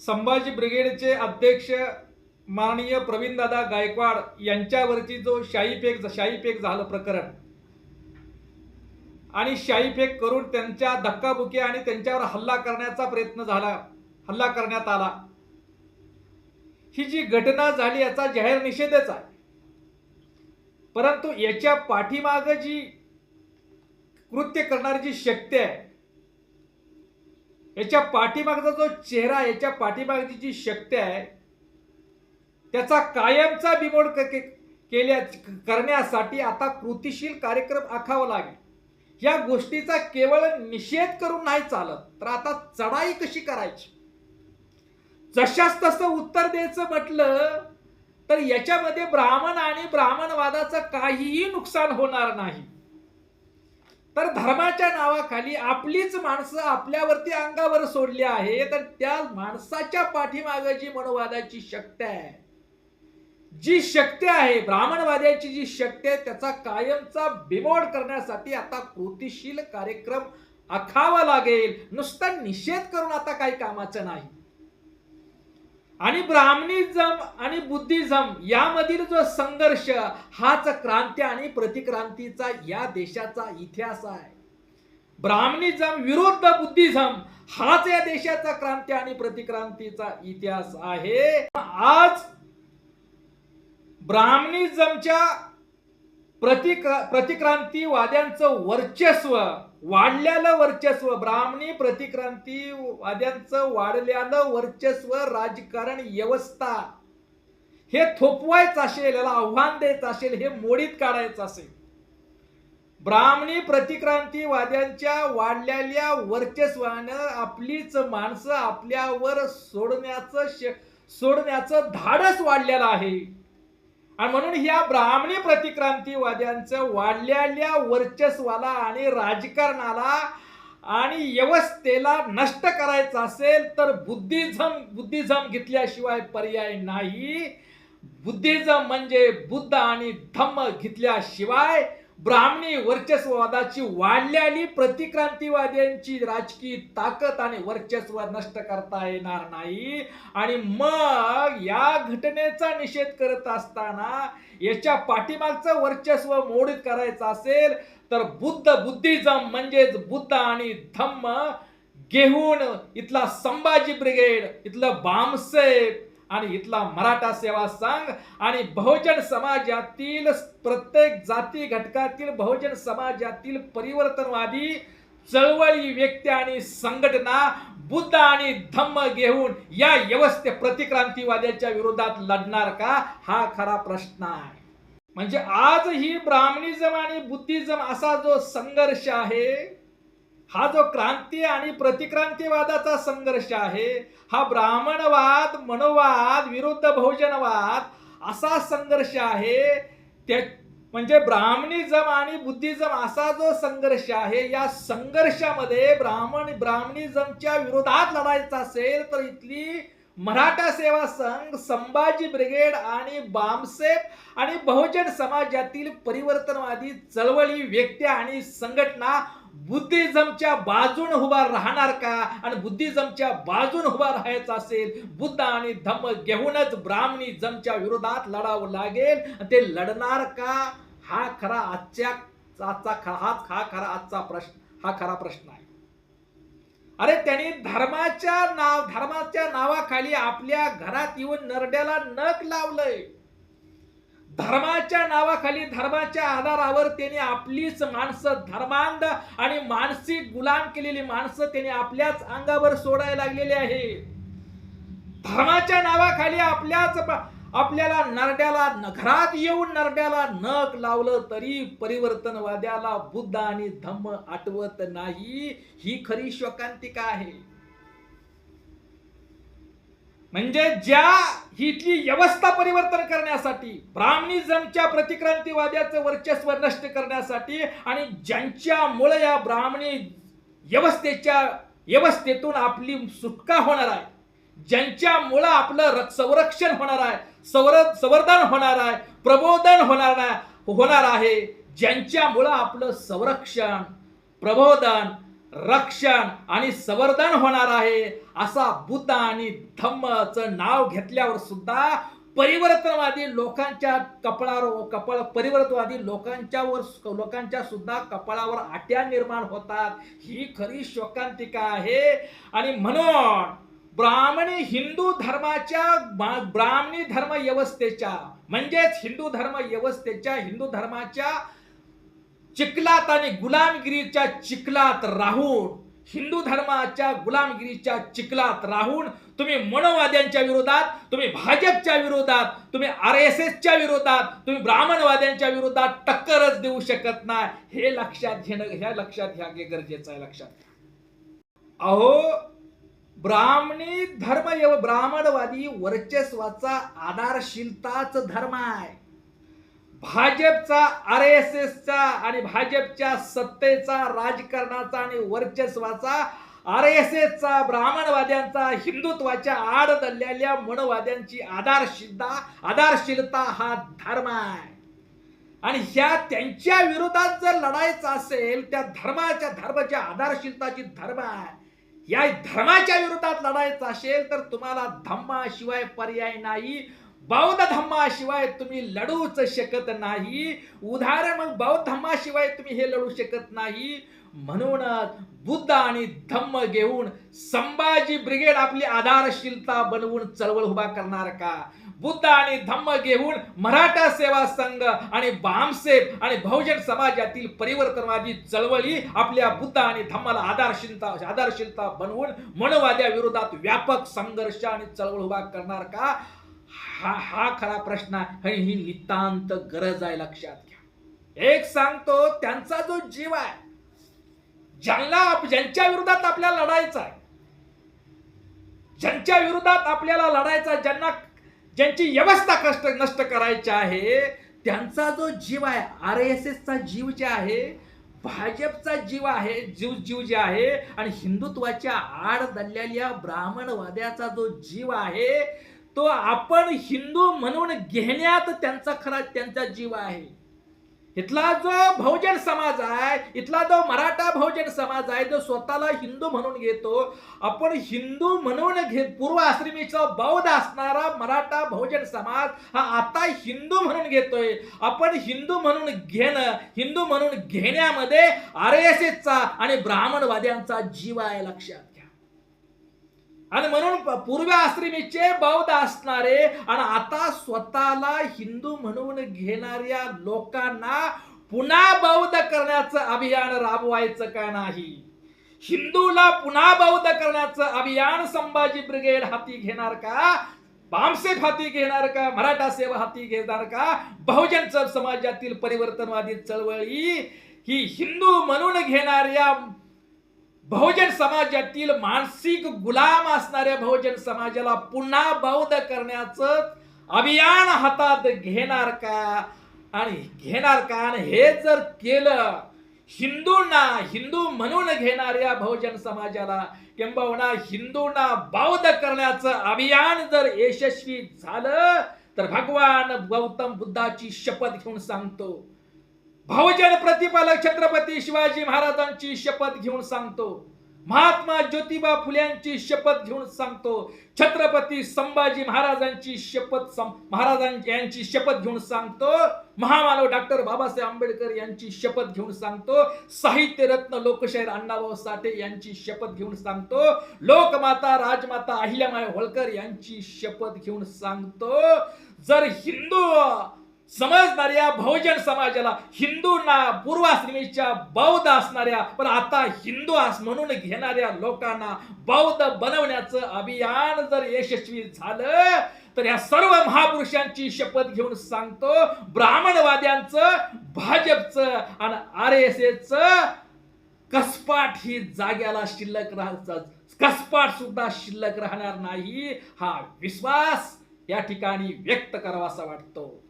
संभाजी ब्रिगेडचे अध्यक्ष माननीय प्रवीणदादा गायकवाड यांच्यावरची जो शाईफेक शाईफेक झालं प्रकरण. आणि शाईफेक करून त्यांच्या धक्काबुकी आणि त्यांच्यावर हल्ला करण्याचा प्रयत्न झाला हल्ला करण्यात आला. ही जी घटना झाली याचा जाहीर निषेधच आहे. परंतु याच्या पाठीमाग जी कृत्य करणारी जी शक्ती आहे याच्या पाठीमागचा जो चेहरा याच्या पाठीमागची जी शक्ती आहे त्याचा कायमचा बिमोड के- केल्या करण्यासाठी आता कृतीशील कार्यक्रम आखावा लागेल. या गोष्टीचा केवळ निषेध करून नाही चालत तर आता चढाई कशी करायची? जशास तसं उत्तर द्यायचं म्हटलं तर याच्यामध्ये ब्राह्मण आणि ब्राह्मणवादाचं काहीही नुकसान होणार नाही. तर धर्मा खाली आपलीच माणसं आपल्यावरती अंगावर सोडली आहे तर त्या माणसाच्या पाठीमागची जी मनोवादाची शक्ती आहे. जी शक्ती आहे ब्राह्मणवाद्याची जी शक्ती आहे त्याचा कायमचा बिमोड करण्यासाठी आता कृतीशील कार्यक्रम आखावा लागेल. नुसता निषेध करून आता काही कामाचं नाही. आणि ब्राह्मणिझम आणि बुद्धिझम यामधील जो संघर्ष हाच क्रांती आणि प्रतिक्रांतीचा या देशाचा इतिहास आहे. ब्राह्मणिझम विरुद्ध बुद्धिझम हाच या देशाचा क्रांती आणि प्रतिक्रांतीचा इतिहास आहे. आज ब्राह्मणिझमच्या प्रतिक्रांती प्रतिक्रांतीवाद्यांचं वर्चस्व वाढलेलं वर्चस्व ब्राह्मणी प्रतिक्रांतीवाद्यांचं वाढलेलं वर्चस्व राजकारण व्यवस्था हे थोपवायचं असेल याला आव्हान द्यायचं असेल हे मोडीत काढायचं असेल. ब्राह्मणी प्रतिक्रांतीवाद्यांच्या वाढलेल्या वर्चस्वानं आपलीच माणसं आपल्यावर सोडण्याचं श- सोडण्याचं धाडस वाढलेलं आहे. आणि म्हणून ह्या ब्राह्मणी प्रतिक्रांतीवाद्यांचं वाढलेल्या वर्चस्वाला आणि राजकारणाला आणि व्यवस्थेला नष्ट करायचं असेल तर बुद्धिझम बुद्धिझम घेतल्याशिवाय पर्याय नाही. बुद्धिझम म्हणजे बुद्ध आणि धम्म घेतल्याशिवाय ब्राह्मणी वर्चस्ववादाची वाढलेली प्रतिक्रांतीवाद्यांची राजकीय ताकद आणि वर्चस्व नष्ट करता येणार नाही. आणि मग या घटनेचा निषेध करत असताना याच्या पाठीमागचं वर्चस्व मोडीत करायचं असेल तर बुद्ध बुद्धिझम म्हणजेच बुद्ध आणि धम्म घेऊन इथला संभाजी ब्रिगेड इथलं बामसेब आणि इथला मराठा सेवा संघ आणि बहुजन समाजातील प्रत्येक जाती घटकातील बहुजन समाजातील परिवर्तनवादी चळवळी व्यक्ती आणि संघटना बुद्ध आणि धम्म घेऊन या व्यवस्थे प्रतिक्रांतीवाद्याच्या विरोधात लढणार का? हा खरा प्रश्न आहे. म्हणजे आज ही ब्राह्मणिझम आणि बुद्धिजम असा जो संघर्ष आहे हा जो क्रांती आणि प्रतिक्रांतीवादाचा संघर्ष आहे हा ब्राह्मणवाद मनोवाद विरुद्ध बहुजनवाद असा संघर्ष आहे त्या म्हणजे ब्राह्मणिजम आणि बुद्धिजम असा जो संघर्ष आहे या संघर्षामध्ये ब्राह्मण ब्राह्मणिजमच्या विरोधात लढायचा असेल तर इथली मराठा सेवा संघ संभाजी ब्रिगेड आणि बामसेप आणि बहुजन समाजातील परिवर्तनवादी चळवळी व्यक्ती आणि संघटना बुद्धिझमच्या बाजून उभा राहणार का? आणि बुद्धिझमच्या बाजून उभा राहायचं असेल बुद्ध आणि धम्म घेऊनच ब्राह्मणिझमच्या विरोधात लढावं लागेल. ते लढणार का? हा खरा आजच्या आजचा हाच हा खरा आजचा प्रश्न हा खरा प्रश्न आहे. अरे त्यांनी धर्माच्या नाव धर्माच्या नावाखाली आपल्या घरात येऊन नरड्याला नख लावलंय. धर्माच्या नावाखाली धर्माच्या आधारावर त्यांनी आपलीच माणसं धर्मांध आणि मानसिक गुलाम केलेली माणसं त्याने आपल्याच अंगावर सोडायला लागलेली आहे. धर्माच्या नावाखाली आपल्याच आपल्याला नरड्याला नगरात घरात येऊन नरड्याला नख लावलं तरी परिवर्तनवाद्याला बुद्ध आणि धम्म आठवत नाही. ही खरी शोकांतिका आहे. म्हणजे ज्या हितली व्यवस्था परिवर्तन करण्यासाठी ब्राह्मणिझमच्या प्रतिक्रांतीवाद्याचं वर्चस्व नष्ट करण्यासाठी आणि ज्यांच्यामुळे या ब्राह्मणी व्यवस्थेच्या व्यवस्थेतून आपली सुटका होणार आहे ज्यांच्यामुळं आपलं संरक्षण होणार आहे सवर संवर्धन होणार आहे प्रबोधन होणार आहे होणार आहे ज्यांच्यामुळं आपलं संरक्षण प्रबोधन रक्षण आणि संवर्धन होणार आहे असा बुद्ध आणि धम्मचं नाव घेतल्यावर सुद्धा परिवर्तनवादी लोकांच्या कपाळावर कपाळ परिवर्तनवादी लोकांच्यावर लोकांच्या सुद्धा कपाळावर आट्या निर्माण होतात. ही खरी शोकांतिका आहे. आणि म्हणून ब्राह्मणी हिंदू धर्माच्या ब्राह्मणी धर्म व्यवस्थेच्या म्हणजेच हिंदू धर्म व्यवस्थेच्या हिंदू धर्माच्या चिखलात आणि गुलामगिरीच्या चिखलात राहून हिंदू धर्माच्या गुलामगिरीच्या चिखलात राहून तुम्ही मनोवाद्यांच्या विरोधात तुम्ही भाजपच्या विरोधात तुम्ही आर एस एसच्या विरोधात तुम्ही ब्राह्मणवाद्यांच्या विरोधात टक्करच देऊ शकत नाही. हे लक्षात घेणं ह्या लक्षात घ्या हे गरजेचं आहे लक्षात. घ्या अहो ब्राह्मणी धर्म एव ब्राह्मणवादी वर्चस्वाचा आधारशीलताच धर्म आहे. भाजपचा आर एस एसचा आणि भाजपच्या सत्तेचा राजकारणाचा आणि वर्चस्वाचा आर एस एसचा ब्राह्मणवाद्यांचा हिंदुत्वाच्या आड दल्लेल्या मनवाद्यांची आधारशीलता आधारशीलता हा धर्म आहे. आणि ह्या त्यांच्या विरोधात जर लढायचं असेल त्या धर्माच्या धर्माच्या आधारशीलताची धर्म आहे. या धर्माच्या विरोधात लढायचं असेल तर तुम्हाला धम्माशिवाय पर्याय नाही. बौद्ध धम्माशिवाय तुम्ही लढूच शकत नाही. उदाहरण मग बौद्ध धम्माशिवाय तुम्ही हे लढू शकत नाही. म्हणूनच बुद्ध आणि धम्म घेऊन संभाजी ब्रिगेड आपली आधारशीलता बनवून चळवळ उभा करणार का? बुद्ध आणि धम्म घेऊन मराठा सेवा संघ आणि बामसेब आणि बहुजन समाजातील परिवर्तनवादी चळवळी आपल्या बुद्ध आणि धम्माला आधारशीलता आधारशीलता बनवून मनोवाद्या विरोधात व्यापक संघर्ष आणि चळवळ उभा करणार का? हा हा खरा प्रश्न आहे. आणि ही नितांत गरज आहे लक्षात घ्या. एक सांगतो त्यांचा जो जीव आहे ज्यांना ज्यांच्या विरोधात आपल्याला लढायचं आहे ज्यांच्या विरोधात आपल्याला लढायचा ज्यांना ज्यांची व्यवस्था कष्ट नष्ट करायची आहे त्यांचा जो जीव आहे आर एस एसचा जीव जे आहे भाजपचा जीव आहे जीव जीव जे आहे आणि हिंदुत्वाच्या आड दल्लेल्या ब्राह्मणवाद्याचा जो जीव आहे तो आपण हिंदू म्हणून घेण्यात त्यांचा खरा त्यांचा जीव आहे. इथला जो बहुजन समाज आहे इथला जो मराठा बहुजन समाज आहे जो स्वतःला हिंदू म्हणून घेतो आपण हिंदू म्हणून घे पूर्व आश्रमीचा बौद्ध असणारा मराठा बहुजन समाज हा आता हिंदू म्हणून घेतोय. आपण हिंदू म्हणून घेणं हिंदू म्हणून घेण्यामध्ये आर एस एसचा आणि ब्राह्मणवाद्यांचा जीव आहे लक्षात. आणि म्हणून प- पूर्व आश्रमीचे बौद्ध असणारे आणि आता स्वतःला हिंदू म्हणून घेणाऱ्या लोकांना पुन्हा बौद्ध करण्याचं अभियान राबवायचं का नाही? हिंदूला पुन्हा बौद्ध करण्याचं अभियान संभाजी ब्रिगेड हाती घेणार का? बामसेफ हाती घेणार का? मराठा सेवा हाती घेणार का? बहुजन समाजातील परिवर्तनवादी चळवळी ही हिंदू म्हणून घेणाऱ्या बहुजन समाजातील मानसिक गुलाम असणाऱ्या बहुजन समाजाला पुन्हा बौद्ध करण्याचं अभियान हातात घेणार का? आणि घेणार का? आणि हे जर केलं हिंदूंना हिंदू म्हणून घेणाऱ्या बहुजन समाजाला किंबहुना हिंदूंना बौद्ध करण्याचं अभियान जर यशस्वी झालं तर भगवान गौतम बुद्धाची शपथ घेऊन सांगतो भावजन प्रतिपालक छत्रपती शिवाजी महाराजांची शपथ घेऊन सांगतो. महात्मा ज्योतिबा फुल्यांची शपथ घेऊन सांगतो. छत्रपती संभाजी महाराजांची शपथ महाराजांची महाराजां यांची शपथ घेऊन सांगतो. महामानव डॉक्टर बाबासाहेब आंबेडकर यांची शपथ घेऊन सांगतो. साहित्यरत्न लोकशाहीर अण्णाभाऊ साठे यांची शपथ घेऊन सांगतो. लोकमाता राजमाता अहिल्यामाई होळकर यांची शपथ घेऊन सांगतो. जर हिंदू समजणाऱ्या बहुजन समाजाला हिंदूंना पूर्वाश्रमीच्या बौद्ध असणाऱ्या पण आता हिंदू आस म्हणून घेणाऱ्या लोकांना बौद्ध बनवण्याचं अभियान जर यशस्वी झालं तर या सर्व महापुरुषांची शपथ घेऊन सांगतो ब्राह्मणवाद्यांचं भाजपचं आणि आर एस एच कसपाट ही जाग्याला शिल्लक राहायचं कसपाट सुद्धा शिल्लक राहणार नाही हा विश्वास या ठिकाणी व्यक्त करावासा वाटतो.